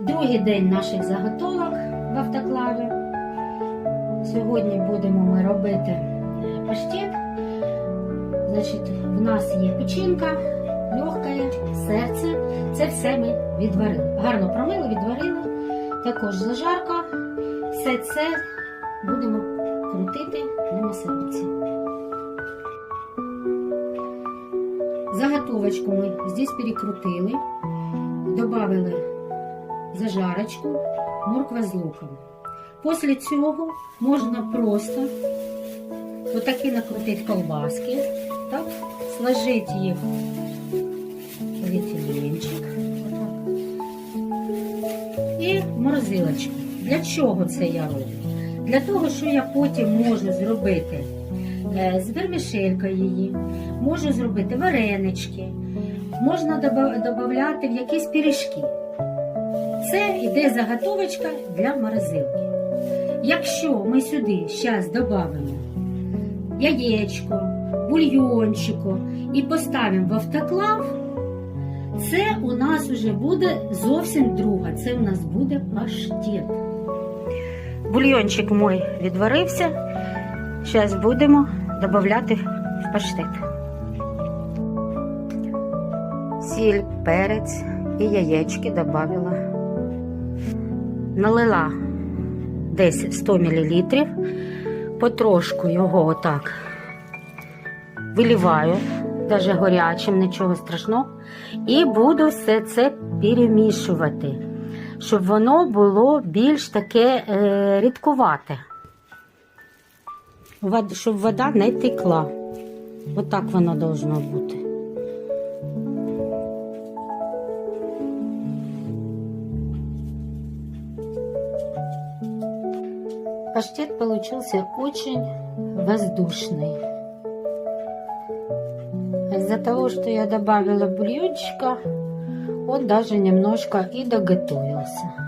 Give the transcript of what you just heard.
Другий день наших заготовок в автоклаві. Сьогодні будемо ми робити паштет. Значить, в нас є печінка, легке, серце. Це все ми відварили. Гарно промили, відварили. Також зажарка. Все це будемо крутити на м'ясорубці. Заготовочку ми здесь перекрутили, добавили зажарочку, морква з луком. Після цього можна просто отакі накрутити колбаски, так, сложити їх в поліетиленчик, і морозилочку. Для чого це я роблю? Для того, що я потім можу зробити е, з вермішелькою її, можу зробити варенички, можна додати в якісь пиріжки. Це йде заготовочка для морозилки. Якщо ми сюди зараз додамо яєчко, бульйончику і поставимо в автоклав, це у нас вже буде зовсім друга. Це у нас буде паштет. Бульйончик мой відварився. Зараз будемо додати в паштет. Сіль, перець і яєчки додавила. Налила десь 100 мл. Потрошку його отак виліваю, навіть гарячим, нічого страшного. І буду все це перемішувати, щоб воно було більш таке е, рідкувате. Щоб вода не текла. Отак воно должно бути. Паштет получился очень воздушный. Из-за того, что я добавила бульончика, он даже немножко и доготовился.